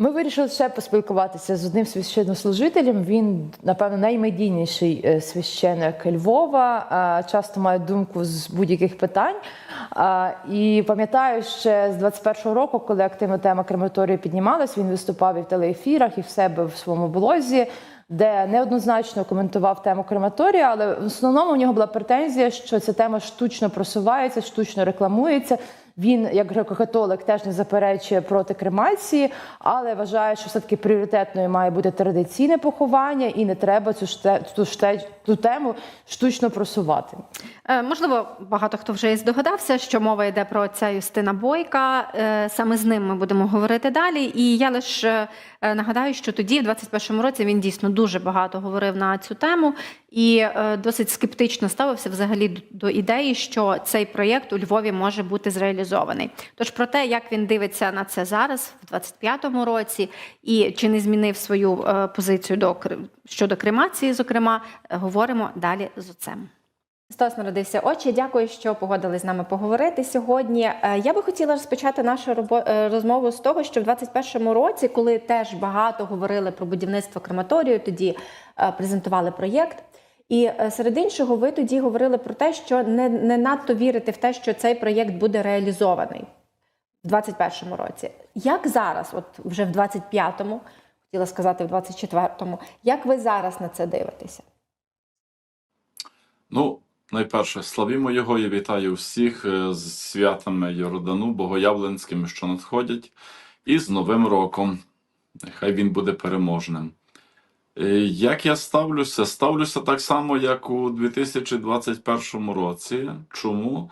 Ми вирішили ще поспілкуватися з одним священнослужителем. Він, напевно, наймедійніший е, священик Львова. Часто має думку з будь-яких питань. І пам'ятаю, ще з 21-го року, коли активно тема крематорію піднімалась, він виступав і в телеефірах, і в себе в своєму блозі. Де неоднозначно коментував тему крематорія, але в основному у нього була претензія, що ця тема штучно просувається, штучно рекламується. Він, як греко-католик, теж не заперечує проти кремації, але вважає, що все таки пріоритетною має бути традиційне поховання, і не треба цю ште, ту, ште, ту тему штучно просувати. Е, Можливо, багато хто вже і здогадався, що мова йде про отця Юстина Бойка. Е, Саме з ним ми будемо говорити далі. І я лише е, нагадаю, що тоді, в 21-му році, він дійсно дуже багато говорив на цю тему і е, досить скептично ставився взагалі до ідеї, що цей проєкт у Львові може бути зреалізований. Тож про те, як він дивиться на це зараз, в 25-му році, і чи не змінив свою е, позицію до щодо кремації, зокрема, е, говоримо далі з отцем. Христос народився. Отче, дякую, що погодились з нами поговорити сьогодні. Е, Я би хотіла розпочати нашу розмову з того, що в 21-му році, коли теж багато говорили про будівництво крематорію, тоді презентували проєкт. І е, серед іншого, ви тоді говорили про те, що не, не надто вірите в те, що цей проєкт буде реалізований в 21-му році. Як зараз, от вже в 25-му, хотіла сказати в 24-му, як ви зараз на це дивитеся? Ну, найперше, славімо Його і вітаю всіх е, з святами Йордану, Богоявленськими, що надходять, і з Новим роком. Нехай він буде переможним. Е, Як я ставлюся? Ставлюся так само, як у 2021 році. Чому?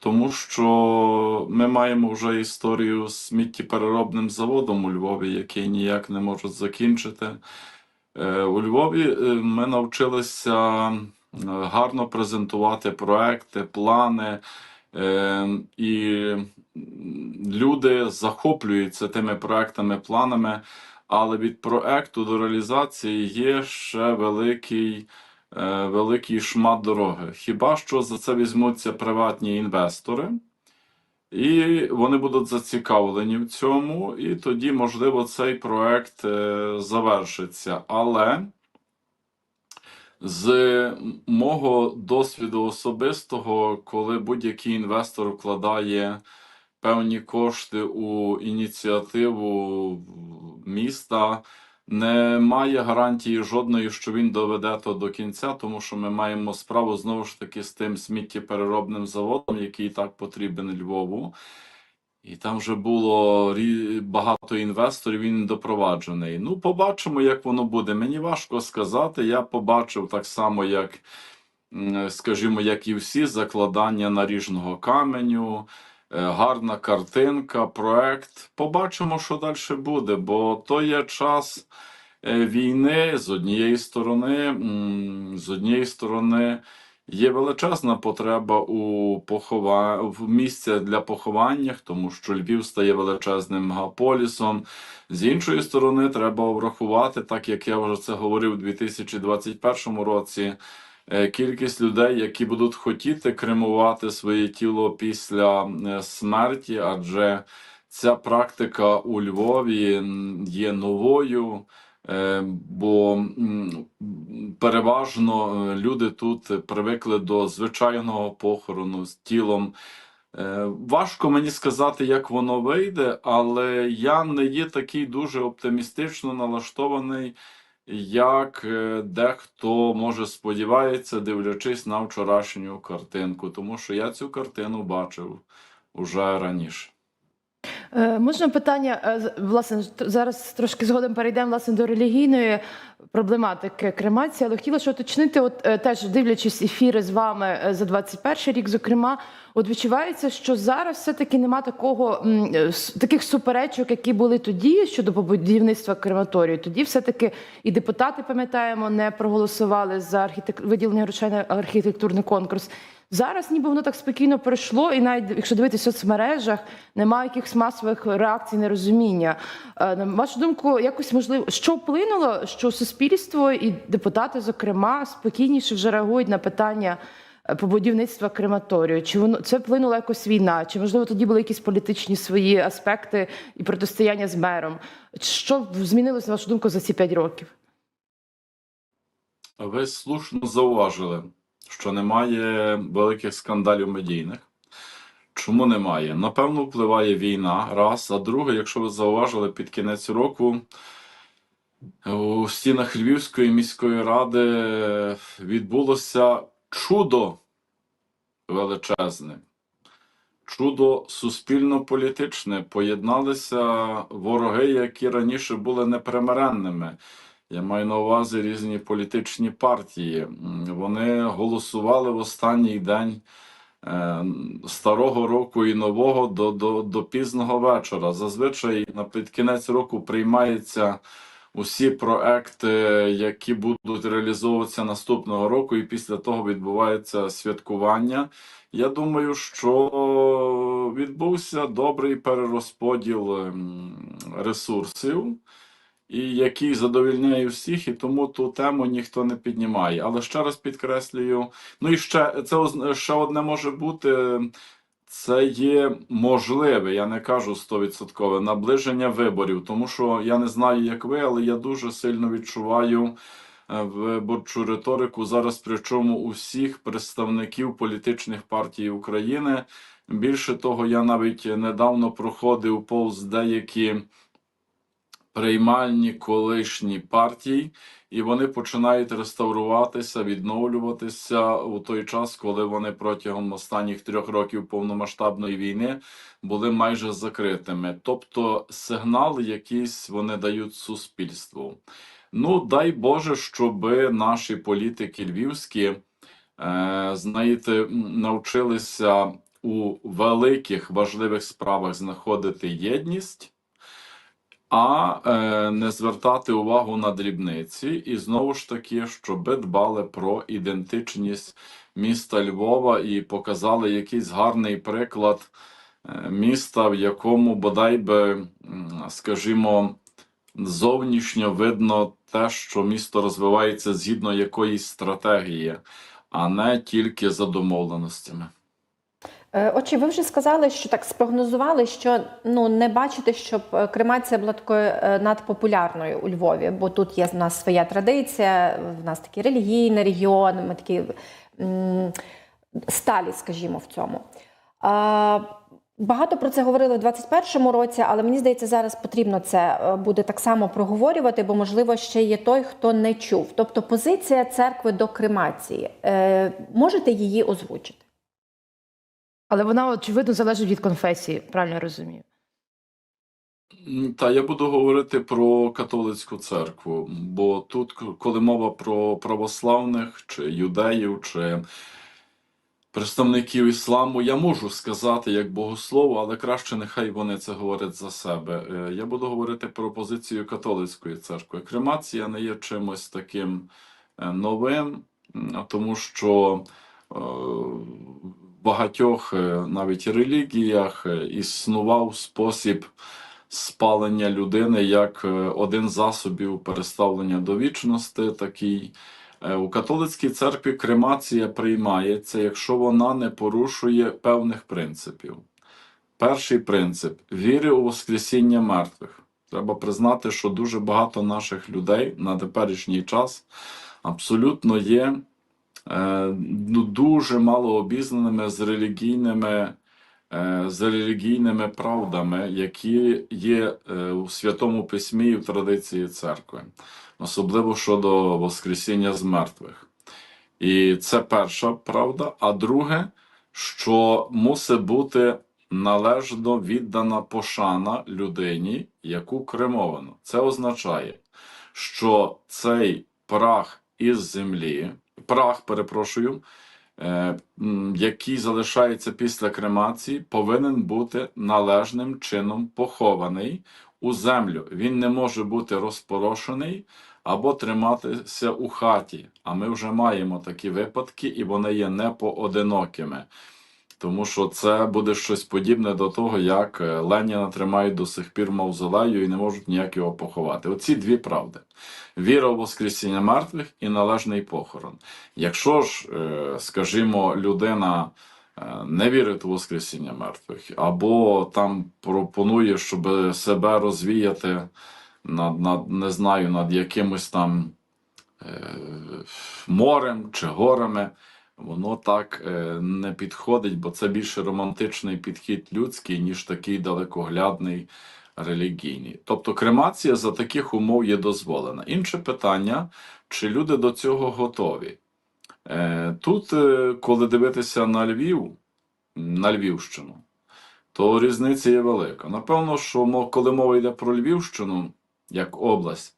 Тому що ми маємо вже історію з сміттєпереробним заводом у Львові, який ніяк не можуть закінчити. Е, У Львові е, ми навчилися гарно презентувати проекти, плани, і люди захоплюються тими проектами, планами, але від проекту до реалізації є ще великий, е, великий шмат дороги. Хіба що за це візьмуться приватні інвестори? І вони будуть зацікавлені в цьому, і тоді, можливо, цей проект е, завершиться. Але з мого досвіду особистого, коли будь-який інвестор вкладає певні кошти у ініціативу міста, немає гарантії жодної, що він доведе то до кінця, тому що ми маємо справу знову ж таки з тим сміттєпереробним заводом, який так потрібен Львову. І там вже було багато інвесторів, він допроваджений. Ну, побачимо, як воно буде. Мені важко сказати. Я побачив так само, як, скажімо, як і всі, закладання наріжного каменю, гарна картинка, проект. Побачимо, що далі буде, бо то є час е, війни з однієї сторони, з однієї сторони. Є величезна потреба у похова... в місця для поховання, тому що Львів стає величезним мегаполісом. З іншої сторони, треба врахувати, так як я вже це говорив у 2021 році, е, кількість людей, які будуть хотіти кремувати своє тіло після е, смерті, адже ця практика у Львові є новою. Е, Бо переважно е, люди тут привикли до звичайного похорону з тілом. Е, Важко мені сказати, як воно вийде, але я не є такий дуже оптимістично налаштований, як е, дехто може сподівається, дивлячись на вчорашню картинку, тому що я цю картину бачив уже раніше. Е, Можна питання е, власне зараз трошки згодом перейдемо власне до релігійної проблематики кремації, але хотіла ще уточнити, от е, теж дивлячись ефіри з вами за 21 рік, зокрема, от відчувається, що зараз все-таки нема такого таких суперечок, які були тоді щодо побудівництва крематорію. Тоді все-таки і депутати, пам'ятаємо, не проголосували за архітек... виділення грошей на архітектурний конкурс. Зараз ніби воно так спокійно пройшло, і навіть якщо дивитися в соцмережах, немає якихось масових реакцій, нерозуміння. Е, На вашу думку, якось можливо, що вплинуло, що суспільство і депутати, зокрема, спокійніше вже реагують на питання е, побудівництва крематорію? Чи воно це вплинула якось війна? Чи можливо тоді були якісь політичні свої аспекти і протистояння з мером? Що змінилося на вашу думку за ці п'ять років? Ви слушно зауважили, що немає великих скандалів медійних. Чому немає? Напевно, впливає війна, раз. А друге, якщо ви зауважили, під кінець року у стінах Львівської міської ради відбулося чудо величезне. Чудо суспільно-політичне. Поєдналися вороги, які раніше були непримиренними. Я маю на увазі різні політичні партії. Вони голосували в останній день е, старого року і нового до, до, до пізного вечора. Зазвичай на під кінець року приймаються усі проекти, які будуть реалізовуватися наступного року, і після того відбувається святкування. Я думаю, що відбувся добрий перерозподіл ресурсів і який задовільняє всіх, і тому ту тему ніхто не піднімає. Але ще раз підкреслюю, ну і ще це ще одне може бути. Це є можливе, я не кажу стовідсоткове, наближення виборів, тому що я не знаю, як ви, але я дуже сильно відчуваю е, виборчу риторику зараз, причому усіх представників політичних партій України. Більше того, я навіть недавно проходив повз деякі приймальні колишні партії, і вони починають реставруватися, відновлюватися у той час, коли вони протягом останніх трьох років повномасштабної війни були майже закритими. Тобто сигнал якийсь вони дають суспільству. Ну, дай Боже, щоб наші політики львівські, е, знаєте, навчилися у великих важливих справах знаходити єдність а е, не звертати увагу на дрібниці, і знову ж таки, щоб дбали про ідентичність міста Львова і показали якийсь гарний приклад е, міста, в якому бодай би, скажімо, зовнішньо видно те, що місто розвивається згідно якоїсь стратегії, а не тільки за домовленостями. Е, Отже, ви вже сказали, що так спрогнозували, що ну не бачите, щоб е, кремація була такою е, надпопулярною у Львові, бо тут є в нас своя традиція, в нас такий релігійний регіон, ми такі сталі, скажімо, в цьому. А, Багато про це говорили в 21-му році, але мені здається, зараз потрібно це буде так само проговорювати, бо можливо ще є той, хто не чув. Тобто позиція церкви до кремації. Е, можете її озвучити? Але вона очевидно залежить від конфесії, правильно розумію. Та я буду говорити про католицьку церкву, бо тут, коли мова про православних чи юдеїв, чи представників ісламу, я можу сказати як богослов, але краще нехай вони це говорять за себе. Е, Я буду говорити про позицію католицької церкви. Кремація не є чимось таким е, новим, тому що е, багатьох е, навіть релігіях е, існував спосіб спалення людини як е, один з засобів переставлення до вічності. Такий у католицькій церкві кремація приймається, якщо вона не порушує певних принципів. Перший принцип віри у Воскресіння мертвих. Треба признати, що дуже багато наших людей на теперішній час абсолютно є ну, дуже мало обізнаними з релігійними, е, з релігійними правдами, які є е, у Святому Письмі і в традиції церкви, особливо щодо Воскресіння з мертвих. І це перша правда. А друге, що мусить бути належно віддана пошана людині, яку кремовано. Це означає, що цей прах із землі, прах, перепрошую, е, який залишається після кремації, повинен бути належним чином похований у землю. Він не може бути розпорошений або триматися у хаті. А ми вже маємо такі випадки, і вони є непоодинокими. Тому що це буде щось подібне до того, як е, Леніна тримають до сих пір мавзолею і не можуть ніяк його поховати. Оці дві правди: віра в Воскресіння мертвих і належний похорон. Якщо ж, е, скажімо, людина е, не вірить у Воскресіння мертвих, або там пропонує, щоб себе розвіяти над, над не знаю, над якимось там морем чи горами, воно так е, не підходить, бо це більше романтичний підхід людський, ніж такий далекоглядний релігійний. Тобто кремація за таких умов є дозволена. Інше питання, чи люди до цього готові. Е, Тут, е, коли дивитися на Львів, на Львівщину, то різниця є велика. Напевно, що коли мова йде про Львівщину як область,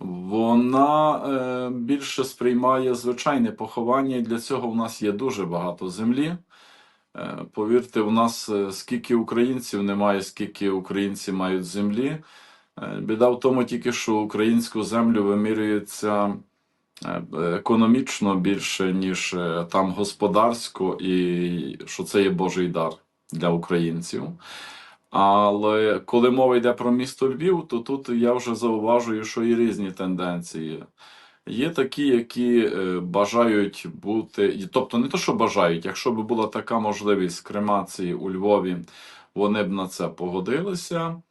вона е, більше сприймає звичайне поховання, і для цього в нас є дуже багато землі. Е, повірте, в нас е, скільки українців немає, скільки українці мають землі. Е, біда в тому тільки, що українську землю вимірюється е, економічно більше, ніж е, там господарсько, і що це є Божий дар для українців. Але коли мова йде про місто Львів, то тут я вже зауважую, що є різні тенденції. Є такі, які е, бажають бути, тобто не то, що бажають, якщо б була така можливість кремації у Львові, вони б на це погодилися.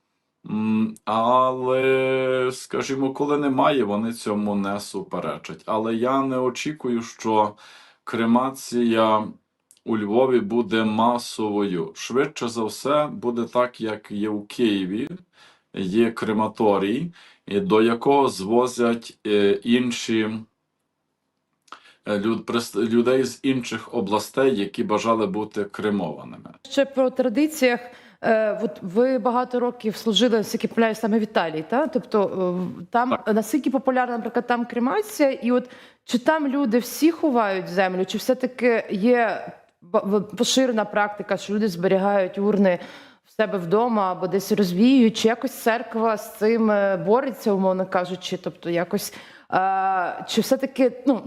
Але, скажімо, коли немає, вони цьому не суперечать. Але я не очікую, що кремація у Львові буде масовою. Швидше за все, буде так, як є у Києві. Є крематорій, до якого звозять е, інші е, люд, людей з інших областей, які бажали бути кремованими. Ще про традиціях. Е, от ви багато років служили, наскільки помиляюсь, саме в Італії, та? Тобто там Так. наскільки популярна, наприклад, там кремація, і от чи там люди всі ховають землю, чи все-таки є ба- в- поширена практика, що люди зберігають урни в себе вдома або десь розвіюють, чи якось церква з цим е, бореться, умовно кажучи, тобто якось е, чи все-таки, ну.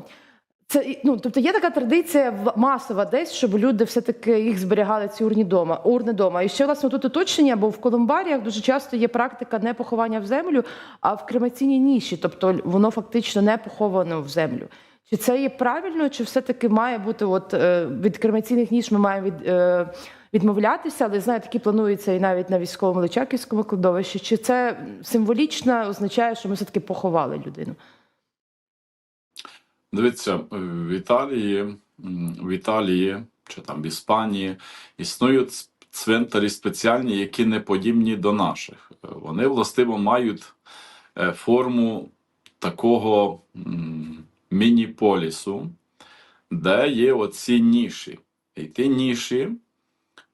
Це ну, тобто є така традиція масова десь, щоб люди все-таки їх зберігали ці урні дома, урни дома. І ще власне тут уточнення, бо в колумбаріях дуже часто є практика не поховання в землю, а в кремаційній ніші, тобто воно фактично не поховано в землю. Чи це є правильно, чи все-таки має бути от е, від кремаційних ніж ми маємо від, е, відмовлятися, але знаю, такі плануються і навіть на військовому Личаківському кладовищі. Чи це символічно означає, що ми все-таки поховали людину? Дивіться, в Італії, в Італії чи там в Іспанії існують цвинтарі спеціальні, які не подібні до наших. Е, Вони властиво мають е, форму такого міні-полісу, де є оці ніші. І ті ніші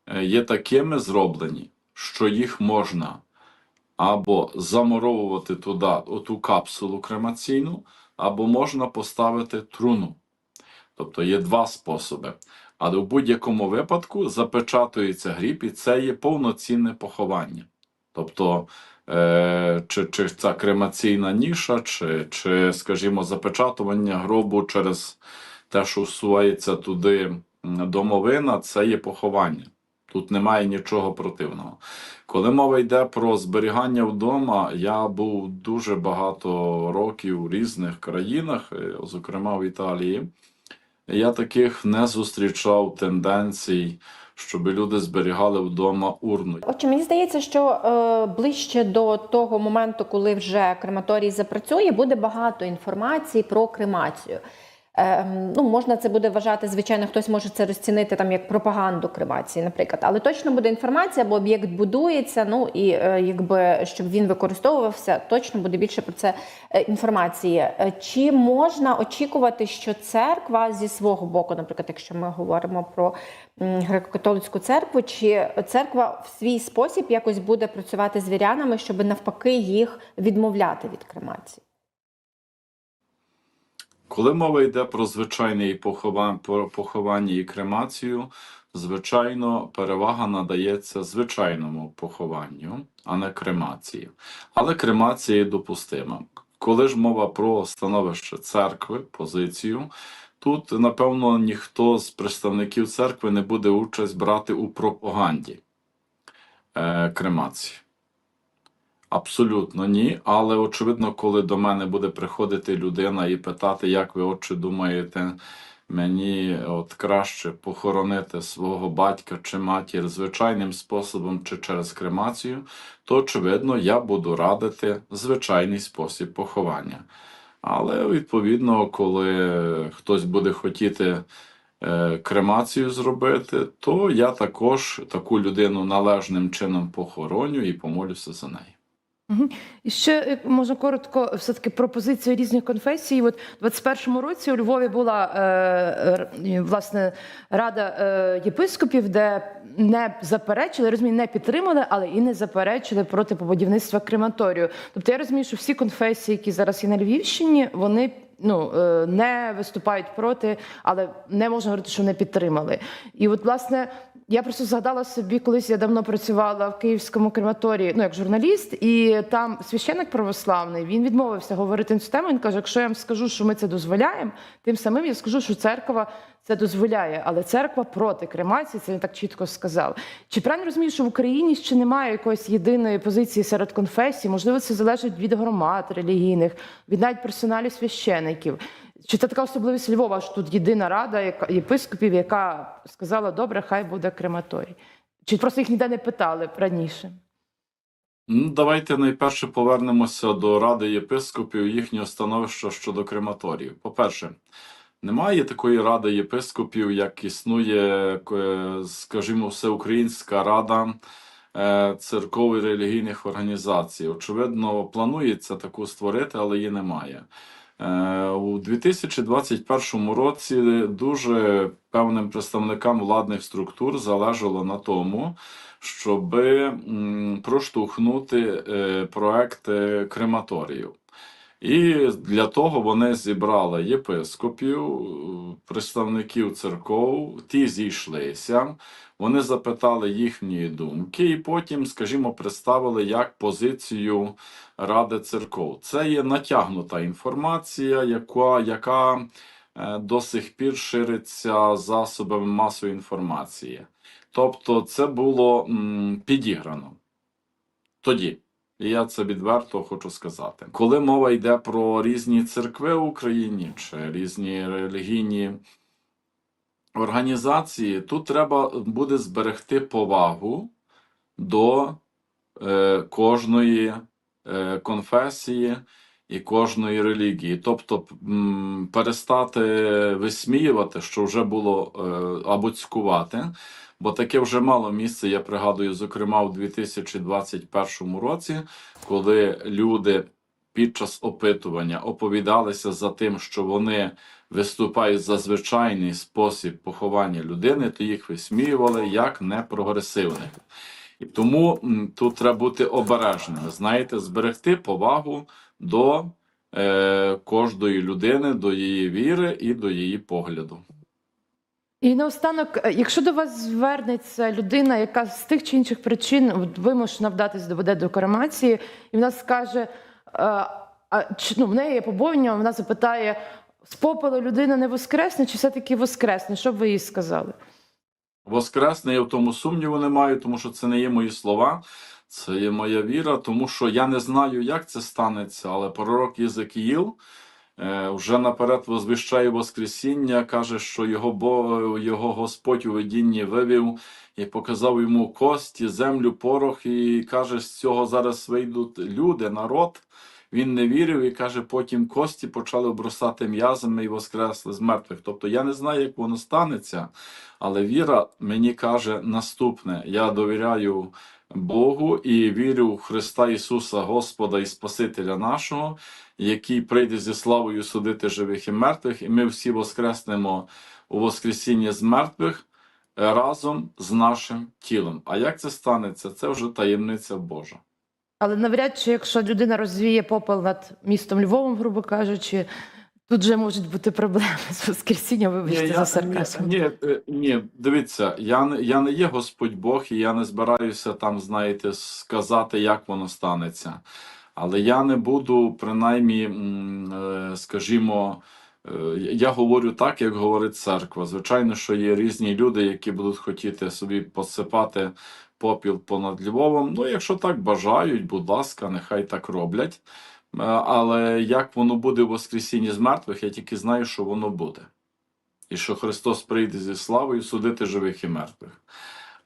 е, є такими зроблені, що їх можна або замуровувати туди оту капсулу кремаційну, або можна поставити труну. Тобто є два способи. Але в будь-якому випадку запечатується гріб, і це є повноцінне поховання. Тобто, чи, чи ця кремаційна ніша, чи, чи, скажімо, запечатування гробу через те, що всувається туди домовина, це є поховання. Тут немає нічого противного. Коли мова йде про зберігання вдома, я був дуже багато років у різних країнах, е, зокрема в Італії. Я таких не зустрічав тенденцій, щоб люди зберігали вдома урну. Отже, мені здається, що е, ближче до того моменту, коли вже крематорій запрацює, буде багато інформації про кремацію. Е, ну, можна це буде вважати, звичайно, хтось може це розцінити там як пропаганду кремації, наприклад, але точно буде інформація, бо об'єкт будується. Ну і е, якби щоб він використовувався, точно буде більше про це е, інформації. Е, Чи можна очікувати, що церква зі свого боку, наприклад, якщо ми говоримо про греко-католицьку церкву, чи церква в свій спосіб якось буде працювати з вірянами, щоб навпаки їх відмовляти від кремації? Коли мова йде про звичайне поховання, і кремацію, звичайно, перевага надається звичайному похованню, а не кремації. Але кремація є допустима. Коли ж мова про становище церкви, позицію, тут, напевно, ніхто з представників церкви не буде участь брати у пропаганді е, кремації. Абсолютно ні. Але очевидно, коли до мене буде приходити людина і питати, як ви, отче, думаєте, мені от краще похоронити свого батька чи матір звичайним способом чи через кремацію, то очевидно я буду радити звичайний спосіб поховання. Але відповідно, коли хтось буде хотіти е, кремацію зробити, то я також таку людину належним чином похороню і помолюся за неї. І ще е, можна коротко все-таки про позицію різних конфесій. От у 21-му році у Львові була е, власне рада е, єпископів, де не заперечили, я розумію, не підтримали, але і не заперечили проти побудівництва крематорію. Тобто я розумію, що всі конфесії, які зараз є на Львівщині, вони. Ну е, не виступають проти, але не можна говорити, що не підтримали. І от, власне, я просто згадала собі, колись я давно працювала в київському крематорії, ну як журналіст, і там священик православний він відмовився говорити на цю тему. Він каже: якщо я вам скажу, що ми це дозволяємо, тим самим я скажу, що церква це дозволяє, але церква проти кремації, це він так чітко сказав. Чи правильно розумію, що в Україні ще немає якоїсь єдиної позиції серед конфесій? Можливо, це залежить від громад релігійних, від навіть персоналів священиків. Чи це така особливість Львова, що тут єдина рада єпископів, яка сказала, добре, хай буде крематорій? Чи просто їх ніде не питали раніше? Ну, давайте найперше повернемося до Ради єпископів їхнього становища щодо крематорію. По-перше, немає такої ради єпископів, як існує, е, скажімо, Всеукраїнська рада е, церков релігійних організацій. Очевидно, планується таку створити, але її немає. Е, У 2021 році дуже певним представникам владних структур залежало на тому, щоб проштовхнути е, проект е, крематорію. І для того вони зібрали єпископів, представників церков, ті зійшлися, вони запитали їхньої думки, і потім, скажімо, представили як позицію Ради церков. Це є натягнута інформація, яка, яка е, до сих пір шириться засобами масової інформації. Тобто, це було підіграно тоді. І я це відверто хочу сказати. Коли мова йде про різні церкви в Україні чи різні релігійні організації, тут треба буде зберегти повагу до е, кожної е, конфесії і кожної релігії. Тобто м, перестати висміювати, що вже було е, або цькувати, бо таке вже мало місце, я пригадую, зокрема, у 2021 році, коли люди під час опитування оповідалися за тим, що вони виступають за звичайний спосіб поховання людини, то їх висміювали як непрогресивних. І тому тут треба бути обережними, знаєте, зберегти повагу до е, кожної людини, до її віри і до її погляду. І наостанок, е, якщо до вас звернеться людина, яка з тих чи інших причин вимушена вдатись доведе до кремації, і вона скаже, а, чи, ну, в неї є побоювання, вона запитає, з попелу людина не воскресне, чи все-таки воскресне? Що б ви їй сказали? Воскресне, я в тому сумніву не маю, тому що це не є мої слова, це є моя віра, тому що я не знаю, як це станеться, але пророк Єзекіїл е, вже наперед возвіщає Воскресіння, каже, що його, його Господь у видінні вивів і показав йому кості, землю, порох, і каже, з цього зараз вийдуть люди, народ. Він не вірив і каже, потім кості почали обростати м'язами і воскресли з мертвих. Тобто я не знаю, як воно станеться, але віра мені каже наступне: я довіряю Богу і вірю в Христа Ісуса, Господа і Спасителя нашого, який прийде зі славою судити живих і мертвих, і ми всі воскреснемо у Воскресінні з мертвих разом з нашим тілом. А як це станеться? Це вже таємниця Божа. Але навряд чи, якщо людина розвіє попел над містом Львовом, грубо кажучи, тут вже можуть бути проблеми з воскресінням, вибачте Ні, за сарказм. Ні, ні, ні, дивіться, я, не- я не є Господь Бог, і я не збираюся там, знаєте, сказати, як воно станеться. Але я не буду, принаймні, е, скажімо, Е, Я говорю так, як говорить церква. Звичайно, що є різні люди, які будуть хотіти собі посипати попіл понад Львовом. Ну, якщо так бажають, будь ласка, нехай так роблять. Е, Але як воно буде в Воскресінні з мертвих, я тільки знаю, що воно буде. І що Христос прийде зі славою судити живих і мертвих.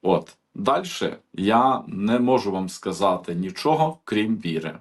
От. Далі я не можу вам сказати нічого, крім віри.